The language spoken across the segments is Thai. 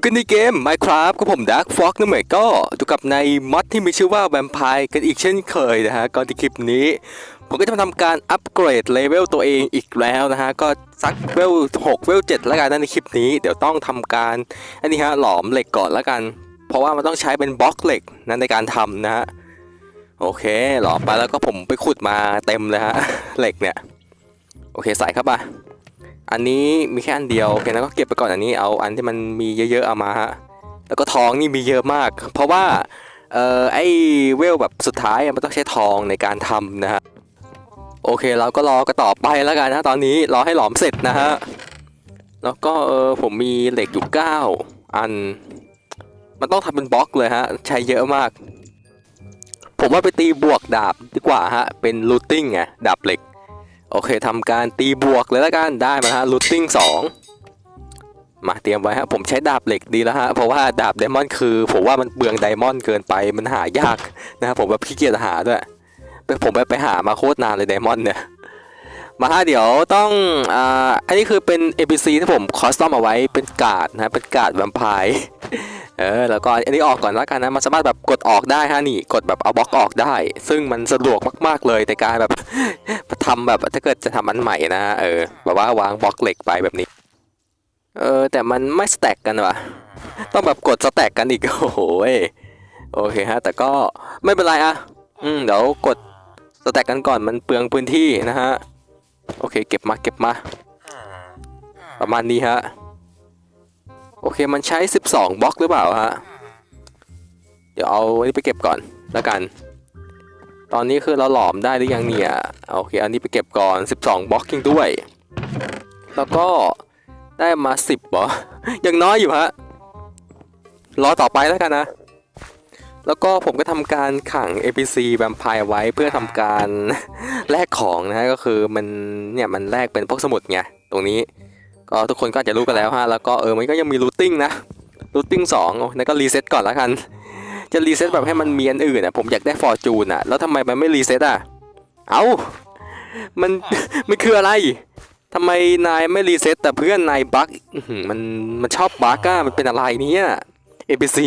อยู่กันในเกม Minecraft กับผม Dark Fox นั่นหมายก็อยู่กับในมอดที่มีชื่อว่า Vampire กันอีกเช่นเคยนะฮะ ก่อนที่คลิปนี้ ผมก็จะมาทำการอัปเกรดเลเวลตัวเองอีกแล้วนะฮะ ก็สักเวล6เวล7แล้วกันนะในคลิปนี้ เดี๋ยวต้องทำการ อันนี้ฮะหลอมเหล็กก่อนแล้วกัน เพราะว่ามันต้องใช้เป็นบล็อกเหล็กนะในการทำนะฮะ โอเค หลอมไปแล้วก็ผมไปขุดมาเต็มเลยฮะเหล็กเนี่ย โอเคใส่เข้าไป อันนี้มีแค่อันเดียวโอเคแล้วก็เก็บไปก่อนอันนี้เอาอันที่มันมีเยอะๆเอามาฮะแล้วก็ทองนี่มีเยอะมาก เพราะว่าเอ่อไอ้เวลแบบสุดท้ายมันต้องใช้ทองในการทำนะฮะโอเคเราก็รอกันต่อไปแล้วกันนะตอนนี้รอให้หลอมเสร็จนะฮะแล้วก็เออผมมีเหล็กอยู่9อัน มันต้องทำเป็นบล็อกเลยฮะใช้เยอะมาก ผมว่าไปตีบวกดาบดีกว่าฮะเป็นลูตติ้งไงดาบเหล็ก โอเคทำการตีบวกเลยล้วกันได้มาฮะลูตติ้งสองมาเตรียมไว้ฮะผมใช้ดาบเหล็กดีแล้วฮะเพราะว่าดาบไดมอนด์คือ ผมว่ามันเปลืองไดมอนด์เกินไปมันหายากนะครับผมแบบขี้เกียจหาด้วยไปผมไปไปหามาโคตรนานเลยไดมอนด์เนี่ยมาฮะเดี๋ยวต้องอ่าอันนี้คือเป็น NPC ที่ผมคอสตอมเอาไว้เป็นกาดนะเป็นกาดแวมไพร์ เออแล้วก็อันนี้ออกก่อนแล้วกันนะมันสามารถแบบกดออกได้ฮะนี่กดแบบเอาบล็อกออกได้ ซึ่งมันสะดวกมากๆเลยในการแบบทำแบบถ้าเกิดจะทำอันใหม่นะเออแบบว่าวางบล็อกเหล็กไปแบบนี้ เออแต่มันไม่สแต็กกันวะต้องแบบกดสแต็กกันอีกโอ้โหโอเคฮะแต่ก็ไม่เป็นไรอะอืมเดี๋ยวกดสแต็กกันก่อนมันเปลืองพื้นที่นะฮะโอเคเก็บมาเก็บมา ประมาณนี้ฮะ โอเคมันใช้ 12บล็อกหรือเปล่าฮะ เดี๋ยวเอาอันนี้ไปเก็บก่อนแล้วกัน ตอนนี้คือเราหลอมได้หรือยังเนี่ย โอเค อันนี้ไปเก็บก่อน 12บล็อกกิ้งด้วย แล้วก็ได้มา 10บอยังน้อยอยู่ฮะ รอต่อไปแล้วกันนะ แล้วก็ผมก็ทำการขัง APC แวมไพร์ไว้เพื่อทำการแลกของนะฮะ ก็คือมันเนี่ยมันแลกเป็นพวกสมุดไงตรงนี้ ก็ทุกคนก็อาจจะรู้กันแล้วฮะแล้วก็เออมันก็ยังมีรูทติ้งนะรูทติ้งสองแล้วก็รีเซ็ตก่อนล้วกันจะรีเซ็ตแบบให้มันมีอันอื่นอะผมอยากได้ฟอร์จูนอะแล้วทำไมมันไม่รีเซ็ตอะเอ้ามันมันคืออะไรทำไมนายไม่รีเซ็ตแต่เพื่อนนายบั๊กอื้อหือมันมันชอบบั๊กอะมันเป็นอะไรเนี่ย APC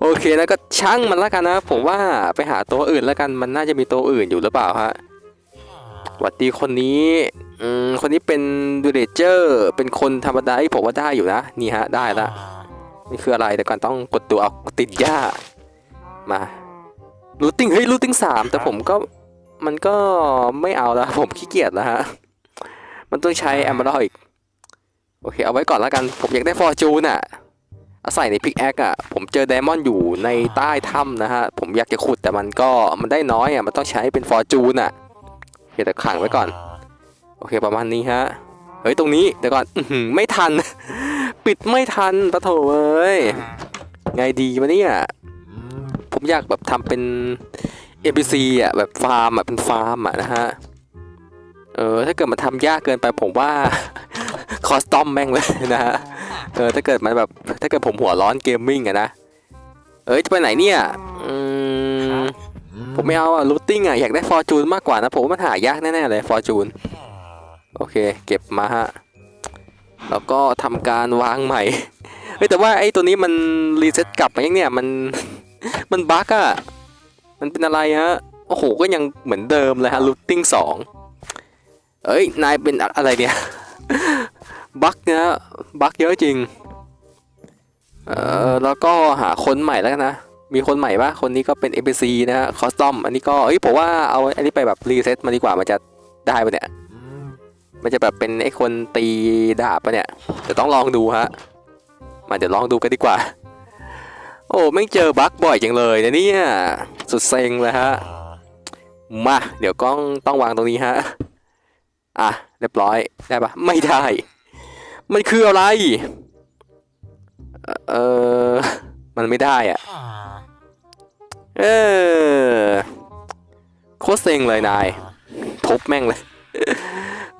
โอเคแล้วก็ช่างมันล้วกันนะ ผมว่าไปหาตัวอื่นล้วกันมันน่าจะมีตัวอื่นอยู่หรือเปล่าฮะหวัดดีคนนี้ อืมคนนี้เป็นดูเดเจอร์ เป็นคนธรรมดาที่ผมว่าได้อยู่นะ นี่ฮะ ได้ละ นี่คืออะไรแต่ก่อนต้องกดตัวเอาติดหญ้า มารูทติ้งเฮ้ยรูทติ้งสามแต่ผมก็มันก็ไม่เอาแล้วผมขี้เกียจแล้วฮะ มันต้องใช้แอมเบอร์อีก โอเค เอาไว้ก่อนแล้วกัน ผมอยากได้ฟอร์จูนอะเอาใส่ในพิกแอคอะ ผมเจอไดมอนด์อยู่ในใต้ถ้ำนะฮะ ผมอยากจะขุดแต่มันก็มันได้น้อยอะ มันต้องใช้เป็นฟอร์จูนอะโอเคแต่ขังไว้ก่อน โอเคประมาณนี้ฮะ เฮ้ย ตรงนี้เดี๋ยวก่อนอื้อหือไม่ทัน ปิดไม่ทันปะโถเอ้ย ไงดีวะเนี่ย ผมอยากแบบทำเป็น NPC อะ แบบฟาร์มอะ เป็นฟาร์มอะนะฮะ เออ ถ้าเกิดมันทำยากเกินไปผมว่า คอสตอมแม่งเลยนะฮะ เออ ถ้าเกิดมันแบบ ถ้าเกิดผมหัวร้อนเกมมิ่งอะนะ เอ้ย จะไปไหนเนี่ย อืมผมไม่เอาอะรูทติ้งอะอยากได้ฟอร์จูนมากกว่านะ ผมว่ามันหายากแน่ๆเลยฟอร์จูนโอ เค เก็บมาฮะ แล้วก็ทำการวางใหม่ เฮ้ยแต่ว่าไอ้ตัวนี้มันรีเซ็ตกลับมายังเนี่ย มัน มันบั๊กอะมันเป็นอะไรฮะ โอ้โห ก็ยังเหมือนเดิมเลยฮะรูทติ้งสองเอ้ย นายเป็นอะไรเนี่ย บั๊กนะบั๊กเยอะจริง เออแล้วก็หาคนใหม่แล้วนนะ มีคนใหม่ปะคนนี้ก็เป็น NPC นะฮะ คอสตอม อันนี้ก็ เอ้ย ผมว่าเอาอันนี้ไปแบบรีเซ็ตมาดีกว่า มันจะได้ปะเนี่ย มันจะแบบเป็นไอ้คนตีดาบปะเนี่ยเดี๋ยวต้องลองดูฮะมาเดี๋ยวลองดูกันดีกว่า โอ้ไม่งเจอบั๊กบ่อยจังเลยนะเนี่ยสุดเซ็งเลยฮะมาเดี๋ยวกล้องต้องวางตรงนี้ฮะอะเรียบร้อยได้ปะไม่ได้ มันคืออะไรเออมันไม่ได้อะเออโคตรเซ็งเลยนายทุบแม่งเลย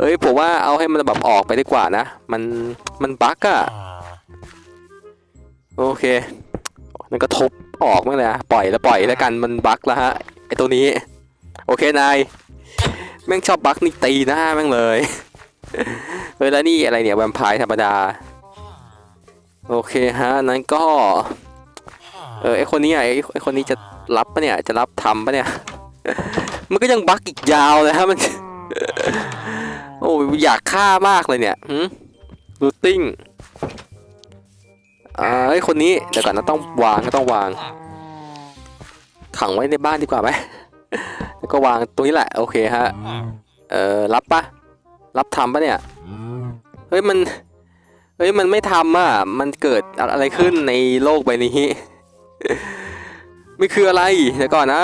เอ้ยผมว่าเอาให้มันแบบออกไปดีกว่านะ มันมันบั๊กอะโอเคนั่นก็ทุบออกมั่งเลยอะปล่อยแล้วปล่อยแล้วกันมันบั๊กแล้วฮะไอตัวนี้ โอเคนายแม่งชอบบั๊กนี่ตีหน้าแม่งเลยเออแล้วนี่อะไรเนี่ยแวมไพร์ธรรมดา โอเคฮะนั้นก็ เออไอคนนี้อะไอไอคนนี้จะรับปะเนี่ยจะรับทำปะเนี่ย มันก็ยังบั๊กอีกยาวเลยฮะมัน โอ้ยอยากฆ่ามากเลยเนี่ยหืรูติ้งอ่าไอคนนี้เดี๋ยวก่อนนะต้องวางก็ต้องวาง ขังไว้ในบ้านดีกว่าไหมแล้วก็วางตรงนี้แหละ โอเคฮะ เอ่อ รับปะรับทำปะเนี่ย เฮ้ยมัน เฮ้ยมันไม่ทำอะ มันเกิดอะไรขึ้นในโลกใบนี้ ไม่คืออะไร เดี๋ยวก่อนนะ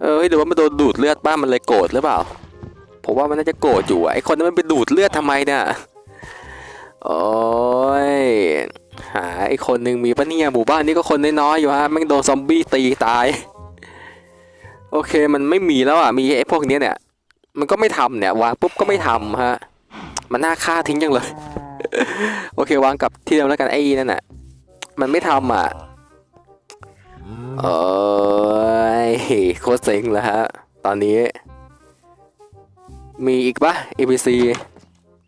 เออเฮ้ยหรือว่ามันโดนดูดเลือดป้ามันเลยโกรธหรือเปล่า ผมว่ามันน่าจะโกรธอยู่ไอคนนั้นมันไปดูดเลือดทำไมเนี่ยโอ้ยหาไอคนหนึ่งมีปะเนี่ยหมู่บ้านนี้ก็คนน้อยๆอยู่ฮะแม่งโดนซอมบี้ตีตาย โอเคมันไม่มีแล้วอะมีไอพวกนี้เนี่ย มันก็ไม่ทำเนี่ยวางปุ๊บก็ไม่ทำฮะมันน่าฆ่าทิ้งจังเลย โอเควางกับที่เดิมแล้วกันไอ้นั่นน่ะมันไม่ทำอะโอ้ยโคตรเซ็งแล้วฮะตอนนี้ มีอีกปะ APC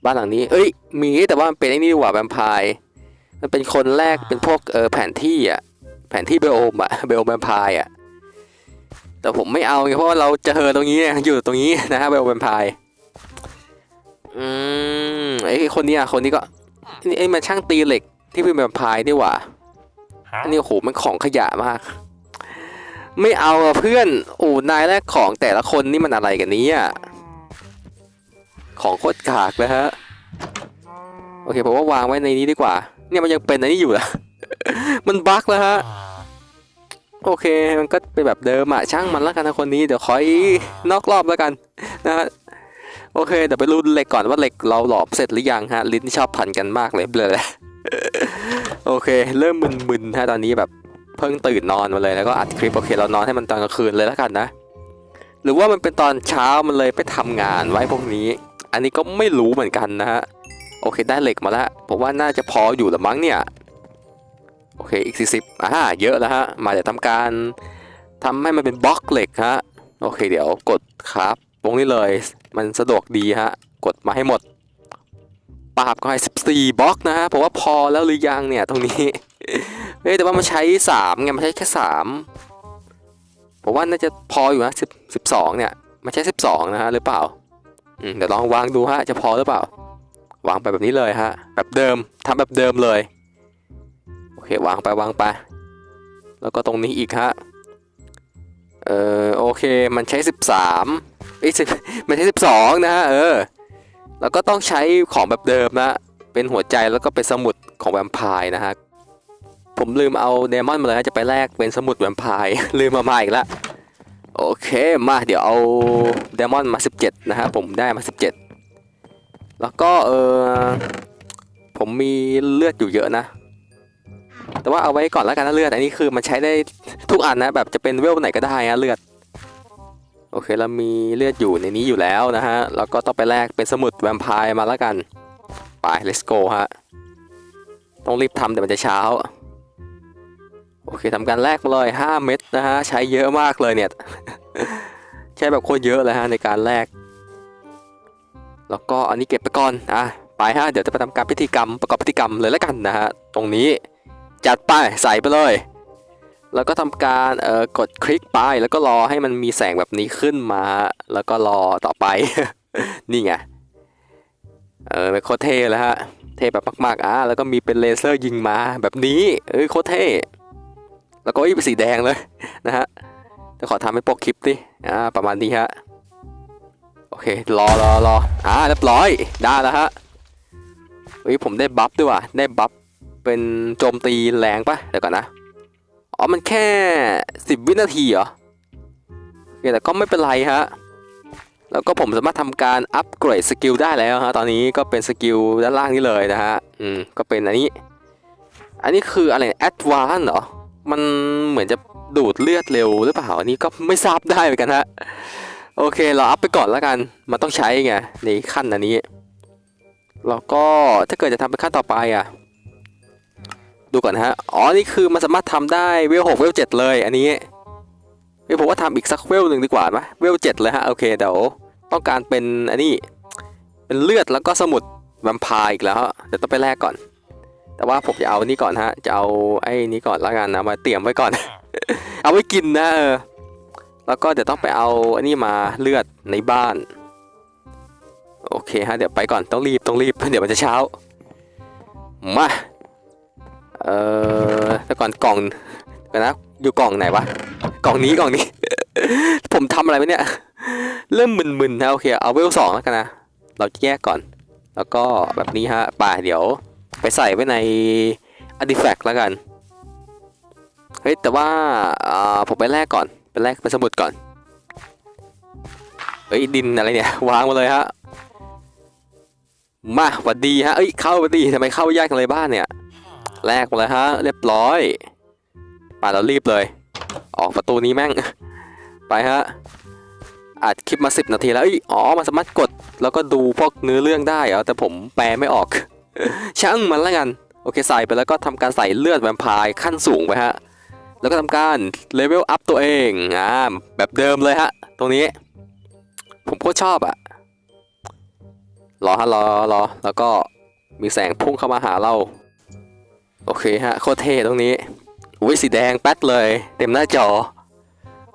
บ้านหลังนี้ เอ้ย มีแต่ว่ามันเป็นไอ้นี่ดีกว่าแวมไพร์มันเป็นคนแรกเป็นพวกเออแผนที่อะแผนที่เบลโอมอะเบลโอมแวมไพร์อะแต่ผมไม่เอาไงเพราะว่าเราเจอตรงนี้เนี่ยอยู่ตรงนี้นะฮะเบลโอมแวมไพร์อืมไอ้คนนี้อะคนนี้ก็นี่ไอ้มันช่างตีเหล็กที่เป็นแวมไพร์นี่หว่าอันนี้โอ้โหมันของขยะมาก ไม่เอาอะเพื่อนโอ้นายแรกของแต่ละคนนี่มันอะไรกันเนี้อะ ของโคตรกากเลยฮะ โอเคผมว่าวางไว้ในนี้ดีกว่า เนี่ยมันยังเป็นอันนี้อยู่นะมันบั๊กแล้วฮะ โอเคมันก็เป็นแบบเดิมอะช่างมันแล้วกันนะคนนี้เดี๋ยวขออีกนอกรอบแล้วกันนะฮะโอเคเดี๋ยวไปรุ่นเหล็กก่อนว่าเหล็กเราหลอมเสร็จหรือยังฮะ ลิ้นชอบพันกันมากเลยเบลอเลยโอเค เริ่มมึนๆฮะตอนนี้แบบเพิ่งตื่นนอนมาเลยแล้วก็อัดคลิปโอเคเรานอนให้มันตอนกลางคืนเลยแล้วกันนะ หรือว่ามันเป็นตอนเช้ามันเลยไปทำงานไว้พวกนี้ อันนี้ก็ไม่รู้เหมือนกันนะฮะ โอเคได้เหล็กมาแล้วผมว่าน่าจะพออยู่ละมั้งเนี่ย โอเคอีก 40อ่าเยอะแล้วฮะ มาเดี๋ยวทำการทำให้มันเป็นบล็อกเหล็กฮะ โอเคเดี๋ยวกดครับตรงนี้เลย มันสะดวกดีฮะ กดมาให้หมดปราบก็ให้14บล็อกนะฮะผมว่าพอแล้วหรือยังเนี่ยตรงนี้ เฮ้ยแต่ว่ามันใช้3ไงมันใช้แค่3ผมว่าน่าจะพออยู่นะ10 12เนี่ยมันใช้ 12 นะฮะหรือเปล่า เดี๋ยวลองวางดูฮะจะพอหรือเปล่าวางไปแบบนี้เลยฮะแบบเดิมทำแบบเดิมเลย โอเควางไปวางไป แล้วก็ตรงนี้อีกฮะเออโอเคมันใช้ 13เอ้ย10มันใช้ 12 นะฮะเออแล้วก็ต้องใช้ของแบบเดิมนะเป็นหัวใจแล้วก็เป็นสมุดของแวมไพร์นะฮะผมลืมเอาเดมอนมาเลยนะจะไปแลกเป็นสมุดแวมไพร์ลืมมาใหม่อีกแล้ว โอเคมาเดี๋ยวเอาเดมอนมา 17 นะฮะผมได้มา 17 แล้วก็เออผมมีเลือดอยู่เยอะนะ แต่ว่าเอาไว้ก่อนแล้วกันนะเลือด อันนี้คือมันใช้ได้ทุกอันนะแบบจะเป็นเวลไหนก็ได้นะเลือด โอเคเรามีเลือดอยู่ในนี้อยู่แล้วนะฮะ แล้วก็ต้องไปแลกเป็นสมุดแวมไพร์มาแล้วกัน ไป let's go ฮะ ต้องรีบทำเดี๋ยวมันจะเช้า โอเคทำการแลกมาเลย 5 เม็ดนะฮะ ใช้เยอะมากเลยเนี่ย ใช้แบบโคตรเยอะเลยฮะในการแลกแล้วก็อันนี้เก็บไปก่อนอะไปฮะเดี๋ยวจะไปทำการพิธีกรรมประกอบพิธีกรรมเลยแล้วกันนะฮะตรงนี้จัดไปใส่ไปเลย แล้วก็ทำการเอ่อกดคลิกไปแล้วก็รอให้มันมีแสงแบบนี้ขึ้นมา แล้วก็รอต่อไป นี่ไงเออเป็นโคตรเท่แล้วฮะเท่แบบมากๆอะแล้วก็มีเป็นเลเซอร์ยิงมาแบบนี้เอ้ยโคตรเท่แล้วก็อีเป็นสีแดงเลยนะฮะ จะขอทำให้ปกคลิปดิอ่าประมาณนี้ฮะโอเครอรอรออ่าเรียบร้อยได้แล้วฮะเฮ้ยผมได้บัฟด้วยว่ะได้บัฟเป็นโจมตีแรงปะเดี๋ยวก่อนนะอ๋อมันแค่ 10 วินาทีเหรอโอเคแต่ก็ไม่เป็นไรฮะแล้วก็ผมสามารถทำการอัปเกรดสกิลได้แล้วฮะตอนนี้ก็เป็นสกิลด้านล่างนี้เลยนะฮะอืมก็เป็นอันนี้ อันนี้คืออะไรแอดวานเหรอมันเหมือนจะ ดูดเลือดเร็วหรือเปล่าอันนี้ก็ไม่ทราบได้เหมือนกันฮะโอเคเราอัพไปก่อนแล้วกัน มันต้องใช้ไงในขั้นอันนี้แล้วก็ถ้าเกิดจะทำเป็นขั้นต่อไปอะ ดูก่อนฮะอ๋อนี่คือมันสามารถทำได้เวลหกเวลเจ็ดเลยอันนี้เฮ้ยผมว่าทำอีกสักเวลหนึ่งดีกว่าไหมเวลเจ็ดเลยฮะโอเคเดี๋ยวต้องการเป็นอันนี้เป็นเลือดแล้วก็สมุดแวมพร์อีกแล้วเดี๋ยวต้องไปแลกก่อน แต่ว่าผมจะเอานี่ก่อนฮะจะเอาไอ้นี้ก่อนและกันนะมาเตรียมไว้ก่อน เอาไว้กินนะเออ แล้วก็เดี๋ยวต้องไปเอาอันนี้มาเลือดในบ้าน โอเคฮะเดี๋ยวไปก่อนต้องรีบต้องรีบเดี๋ยวมันจะเช้า มา เออแต่ก่อนกล่องกันนะอยู่กล่องไหนวะกล่องนี้กล่องนี้ ผมทำอะไรไปเนี่ย เริ่มมึนๆนะโอเคเอาเวลสองแล้วกันนะ เราแยกก่อน แล้วก็แบบนี้ฮะป่าเดี๋ยวไปใส่ไว้ใน artifact แล้วกัน เฮ้ยแต่ว่าผมไปแลกก่อนไปแลกเป็นสมุดก่อนเฮ้ยดินอะไรเนี่ยวางมาเลยฮะมาหวัดดีฮะเอ้ยเข้าหวัดดีทำไมเข้ายากจังเลยบ้านเนี่ยแลกมาเลยฮะเรียบร้อยป่าเรารีบเลย ออกประตูนี้แม่งไปฮะอัดคลิปมา 10 นาทีแล้วอ๋อมันสามารถกด แล้วก็ดูพวกเนื้อเรื่องได้เหรอแต่ผมแปลไม่ออก ช่างมันล้วกัน โอเคใส่ไปแล้วก็ทำการใส่เลือดแวมไพร์ขั้นสูงไปฮะ แล้วก็ทำการเลเวลอัพตัวเองอ่าแบบเดิมเลยฮะ ตรงนี้ ผมโคตรชอบอะรอฮะรอรอแล้วก็มีแสงพุ่งเข้ามาหาเรา โอเคฮะ โคตรเท่ตรงนี้อุ้ยสีแดงแป๊ดเลย เต็มหน้าจอ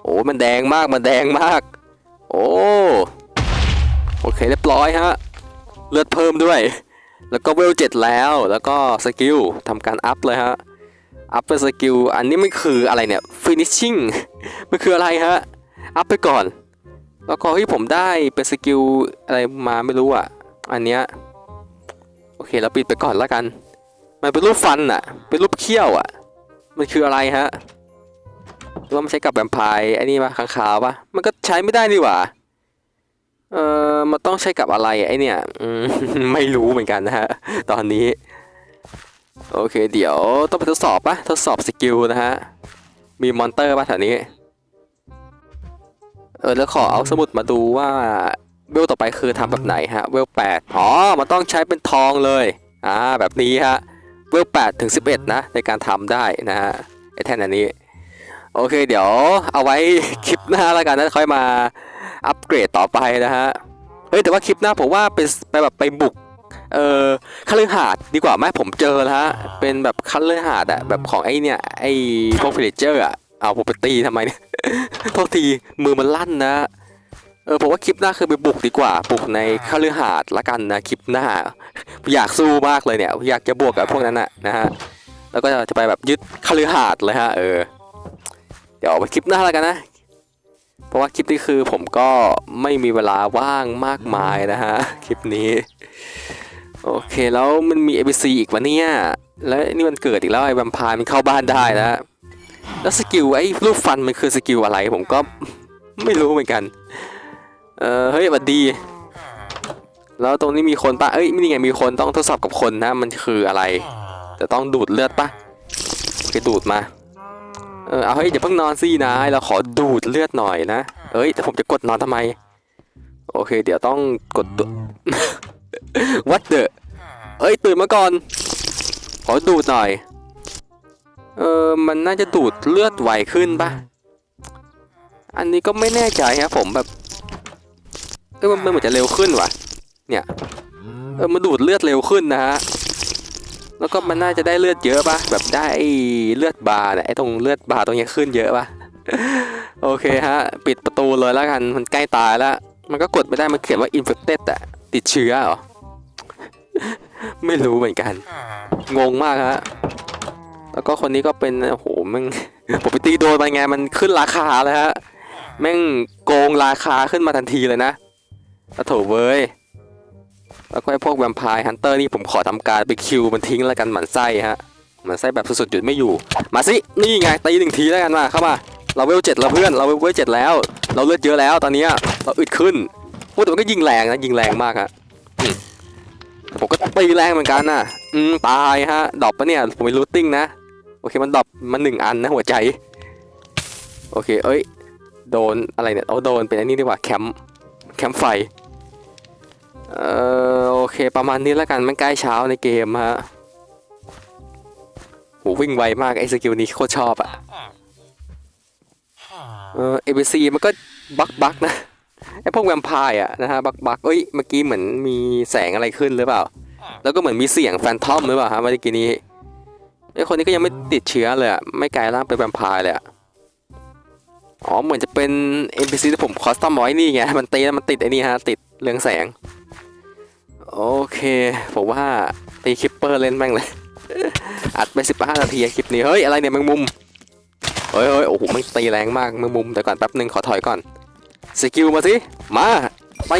โอ้มันแดงมากมันแดงมาก โอ้โอเคเรียบร้อยฮะ เลือดเพิ่มด้วย แล้วก็เวลเจ็ดแล้วแล้วก็สกิลทำการอัพเลยฮะ อัพเป็นสกิลอันนี้มันคืออะไรเนี่ย finishing มันคืออะไรฮะ อัพไปก่อน แล้วก็ที่ผมได้เป็นสกิลอะไรมาไม่รู้อะ อันเนี้ยโอเคเราปิดไปก่อนแล้วกัน มันเป็นรูปฟันอะ เป็นรูปเขี้ยวอะ มันคืออะไรฮะว่ามันใช้กับแวมไพร์ไอ้นี่ปะค้างคาวปะมันก็ใช้ไม่ได้นี่หว่าเออมันต้องใช้กับอะไรไอเนี่ยอืมไม่รู้เหมือนกันนะฮะ ตอนนี้ โอเค เดี๋ยวต้องไปทดสอบปะทดสอบสกิลนะฮะ มีมอนเตอร์ปะแถวนี้ เออ แล้วขอเอาสมุดมาดูว่าเวลต่อไปคือทำแบบไหนฮะ เวลแปดอ๋อ มันต้องใช้เป็นทองเลย อ่า แบบนี้ฮะ เวลแปดถึงสิบเอ็ดนะ ในการทำได้นะฮะ ไอแท่นอันนี้ โอเค เดี๋ยวเอาไว้คลิปหน้าแล้วกันนะค่อยมาอัปเกรดต่อไปนะฮะ เฮ้ย แต่ว่าคลิปหน้าผมว่าไปไปแบบไปบุก เออคฤหาสน์ดีกว่าไหมผมเจอแล้วฮะ เป็นแบบคฤหาสน์อะแบบของไอเนี่ย ไอพวกฟิเลเจอร์อะเอาผมไปตีทำไมเนี่ยโทษทีมือมันลั่นนะเออผมว่าคลิปหน้าคือไปบุกดีกว่า บุกในคฤหาสน์ละกันนะคลิปหน้า อยากสู้มากเลยเนี่ย อยากจะบวกกับพวกนั้นอะนะฮะแล้วก็จะไปแบบยึดคฤหาสน์เลยฮะเออเดี๋ยวเอาไปคลิปหน้าแล้วกันนะ เพราะว่าคลิปนี้คือผมก็ไม่มีเวลาว่างมากมายนะฮะคลิปนี้ โอเคแล้วมันมี ABC อีกวะเนี่ย แล้วนี่มันเกิดอีกแล้วไอ้แวมพร์มันเข้าบ้านได้แล้วแล้วสกิลไอ้รูปฟันมันคือสกิลอะไรผมก็ไม่รู้เหมือนกัน เออเฮ้ยสวัสดี แล้วตรงนี้มีคนปะเอ้ยนี่ไงมีคนต้องทดสอบกับคนนะ มันคืออะไร จะต้องดูดเลือดปะโอเคดูดมา เออเอาเฮ้ยอย่าเพิ่งนอนสินายเราขอดูดเลือดหน่อยนะ เอ้ยแต่ผมจะกดนอนทำไม โอเค เดี๋ยวต้องกดตัว วัดเดอะเอ้ยตื่นมาก่อน ขอดูดหน่อย เออมันน่าจะดูดเลือดไวขึ้นปะอันนี้ก็ไม่แน่ใจครับผมแบบเออมันมันเหมือนจะเร็วขึ้นว่ะ เนี่ย เออมันดูดเลือดเร็วขึ้นนะฮะแล้วก็มันน่าจะได้เลือดเยอะปะแบบได้ไอ้เลือดบาร์เนี่ยไอ้ตรงเลือดบาร์ตรงเนี้ยขึ้นเยอะปะโอเคฮะ ปิดประตูเลยแล้วกันมันใกล้ตายแล้ว มันก็กดไม่ได้มันเขียนว่า infected อะติดเชื้อเหรอ ไม่รู้เหมือนกัน งงมากฮะ แล้วก็คนนี้ก็เป็น โอ้โหแม่งผมไปตีโดนไปไงมันขึ้นราคาเลยฮะ แม่งโกงราคาขึ้นมาทันทีเลยนะโอ้โถเว้ย แล้วก็ไอ้พวกแวมไพร์ฮันเตอร์นี่ผมขอทำการไปคิวมันทิ้งแล้วกันหมันไส้ฮะหมันไส้แบบสุดๆหยุดไม่อยู่ มาสิ นี่ไงตีหนึ่งทีแล้วกันมาเข้ามา เราเวลเจ็ดแล้วเพื่อน เราเวลเจ็ดแล้ว เราเลือดเยอะแล้วตอนเนี้ยเราอึดขึ้นโอ้แต่มันก็ยิงแรงนะยิงแรงมากฮะอืม ผมก็ตีแรงเหมือนกันน่ะ อืมตายฮะดรอปปะเนี่ย ผมไปรูทติ้งนะ โอเคมันดรอปมาหนึ่งอันนะหัวใจ โอเค เอ้ย โดนอะไรเนี่ย เอาโดนเป็นอันนี้ดีกว่าแคมป์แคมป์ไฟ เอ่อโอเคประมาณนี้แล้วกันมันใกล้เช้าในเกมฮะโหวิ่งไวมากไอ้สกิลนี้โคตรชอบอะเออ ABC มันก็บักบักนะ ไอ้พวกแวมไพร์อะนะฮะบักบักเอ้ยเมื่อกี้เหมือนมีแสงอะไรขึ้นหรือเปล่า แล้วก็เหมือนมีเสียงแฟนทอมหรือเปล่าฮะเมื่อกี้นี้ไอคนนี้ก็ยังไม่ติดเชื้อเลยอะไม่กลายร่างเป็นแวมไพร์เลยอะอ๋อเหมือนจะเป็น NPC ที่ผมคอสตอมไว้นี่ไงมันตีแล้วมันติดไอ้นี่ฮะติดเรืองแสง โอเค ผมว่าตีคิปเปอร์เล่นแม่งเลย อัดไป15นาทีอะคลิปนี้ เฮ้ย อะไรเนี่ยแมงมุม เฮ้ยเฮ้ยโอ้โหมันตีแรงมากแมงมุมแต่ก่อนแป๊บหนึ่งขอถอยก่อน สกิลมาสิ มาไป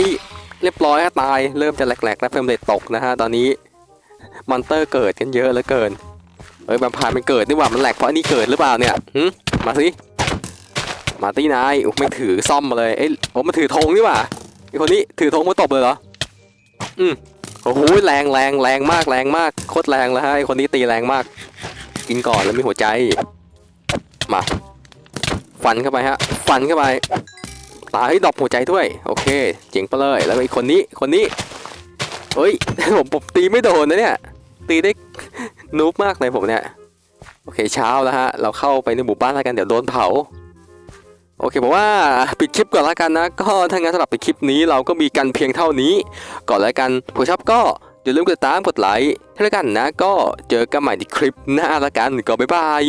เรียบร้อยฮะตาย เริ่มจะแหลกๆ แล้วเฟรมเรทตกนะฮะ ตอนนี้มอนเตอร์เกิดกันเยอะเหลือเกินเฮ้ยแวมพร์มันเกิดนี่หว่ามันแหลกเพราะอันนี้เกิดหรือเปล่าเนี่ยหึมาสิ มาตีนายโอ้ไม่ถือซ่อมมาเลย เอ้ยโอ้มันถือธงนี่หว่าไอคนนี้ถือธงมาตบเลยเหรอ อืมโอ้โหแรงแรงแรงมากแรงมากโคตรแรงแล้วฮะไอคนนี้ตีแรงมาก กินก่อนแล้วมีหัวใจ มา ฟันเข้าไปฮะ ฟันเข้าไป ตายดอกหัวใจด้วย โอเค เจ๋งไปเลย แล้วอีกคนนี้ คนนี้ เฮ้ย ผมผมตีไม่โดนนะเนี่ย ตีได้นูบมากเลยผมเนี่ย โอเค เช้าแล้วฮะ เราเข้าไปในหมู่บ้านแล้วกัน เดี๋ยวโดนเผา โอเคผมว่าปิดคลิปก่อนแล้วกันนะ ก็ถ้างั้นสำหรับปิดคลิปนี้เราก็มีกันเพียงเท่านี้ ก่อนแล้วกันผู้ชอบก็อย่าลืมกดติดตาม กดไลค์ให้แล้วกันนะ ก็เจอกันใหม่ในคลิปหน้าแล้วกัน ก็บ๊ายบาย